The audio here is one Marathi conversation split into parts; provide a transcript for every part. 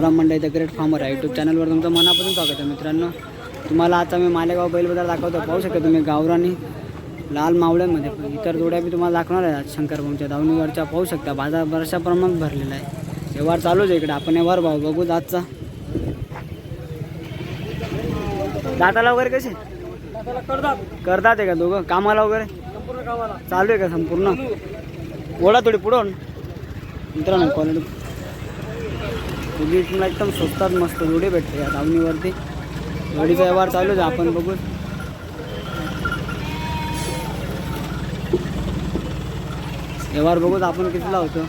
मंडई द ग्रेट फार्मर आहे. यूट्यूब चॅनलवर तुमचं मनापासून स्वागत आहे मित्रांनो. तुम्हाला आता मी मालेगाव बैल बाजार दाखवतो. पाहू शकता तुम्ही गावरानी लाल मावळ्यामध्ये. इतर जोड्या मी तुम्हाला दाखवणार आहे आज शंकरभाऊच्या दावणीवरच्या पाहू शकता. बाजार बऱ्याचशा प्रमाणात भरलेला आहे. व्यवहार चालूच आहे इकडे. आपण व्यवहार भाव बघू आजचा दाताला वगैरे कसे? करतात आहे का दोघं? कामाला वगैरे? चालू आहे का संपूर्ण? ओढा थोडी पुढं. हो मित्रांनो क्वालिटी तुम्ही एकदम स्वस्तात मस्त जोडे भेटते या दावणीवरती गाडीचा व्यवहार चालूच आहे आपण बघू. व्यवहार बघूच आपण कितीला होतो.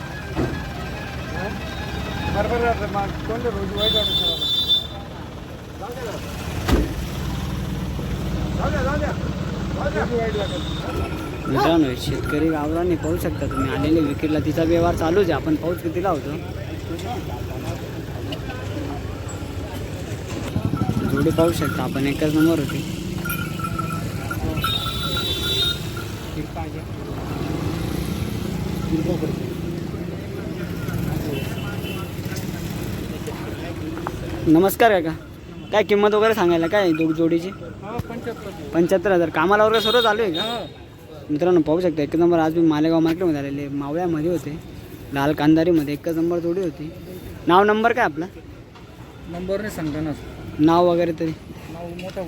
मित्रांनो शेतकरी गावराने पाहू शकता तुम्ही. आलेले विकेटला तिचा व्यवहार चालूच आहे आपण पाऊस कितीला होतो. जोडी पाहू शकता. आपण एकच नंबर होती. नमस्कार काका. काय किंमत वगैरे सांगायला? काय दोघ जोडीची? पंच्याहत्तर हजार. कामाला वगैरे सर्व चालू आहे का? मित्रांनो पाहू शकता एक नंबर आज मी मालेगाव मार्केटमध्ये आलेले मावळ्यामध्ये होते. लाल कांदारीमध्ये एकच नंबर जोडी होती. नाव नंबर काय आपला? नंबर नाही सांगताना. नाव वगैरे तरी? नाव मोठा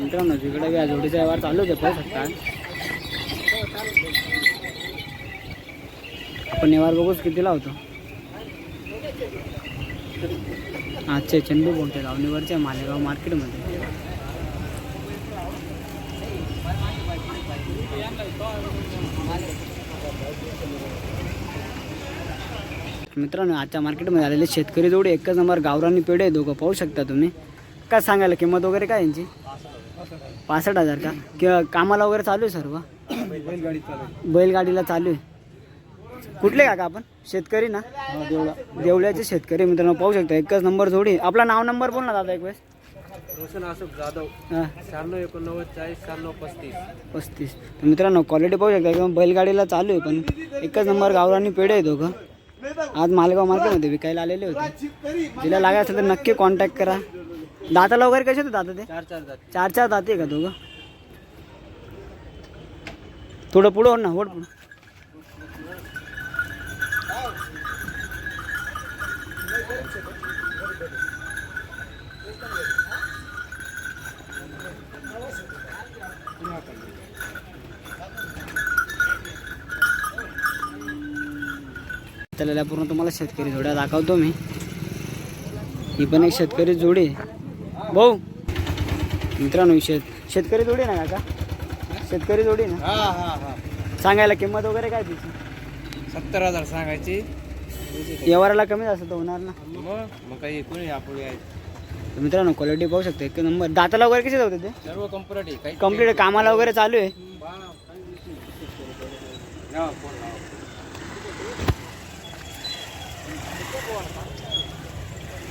मित्रांनो जोडीचा व्यवहार चालूच आहे पाहू शकता. आपण व्यवहार बघूच कितीला होतो. आजचे चंदू बोलते गावणीवरच्या मालेगाव मार्केटमध्ये. मित्रांनो आजच्या मार्केटमध्ये आलेले शेतकरी जोडी एकच नंबर गावरानी पेढे दोघं पाहू शकता तुम्ही. काय सांगायला किंमत वगैरे काय यांची? पासष्ट हजार का? किंवा कामाला वगैरे चालू आहे सर्व? बैलगाडीला चालू आहे. कुठले काका आपण? शेतकरी ना? देवळा देवळ्याचे शेतकरी मित्रांनो पाहू शकता एकच नंबर जोडी. आपला नाव नंबर बोल ना दादा एक वेळेस. रोशन अशोक जाधव हां. शहाण्णव एकोणनव्वद चाळीस शहाण्णव पस्तीस. पस्तीस. तर मित्रांनो क्वालिटी पाहू शकता एकदम बैलगाडीला चालू आहे पण एकच नंबर गावरानी पेढे आहे दोघं. आज मालेगाव मार्केटमध्ये विकायला आलेले होते. जिला लागायचं असेल तर नक्की कॉन्टॅक्ट करा. दाताला वगैरे कसे होते दादा ते? चार चार चार दाते का दोघं? थोडं पुढं हो ना होड पुढं. त्याला पूर्ण तुम्हाला शेतकरी जोड्या दाखवतो मी. ही पण एक शेतकरी जोडी. भाऊ मित्रांनो शेत शेतकरी जोडी ना काका? शेतकरी जोडी ना? हा हा हा. सांगायला किंमत वगैरे काय तिची सत्तर हजार सांगायची. व्यवहाराला कमी जास्त तर होणार ना. मग? काही कोणी आपले आहेत तर मित्रांनो क्वालिटी पाहू शकता एक नंबर. दाताला वगैरे कसे होते ते? सर्व कंप्लीट काही कंप्लीट कामाला वगैरे चालू आहे.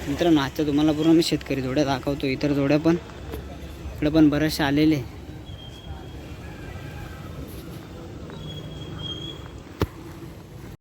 मित्रांनो आजच्या तुम्हाला पूर्ण मी शेतकरी जोड्या दाखवतो. इतर जोड्या पण. इकडे पण बऱ्याचशा आलेले.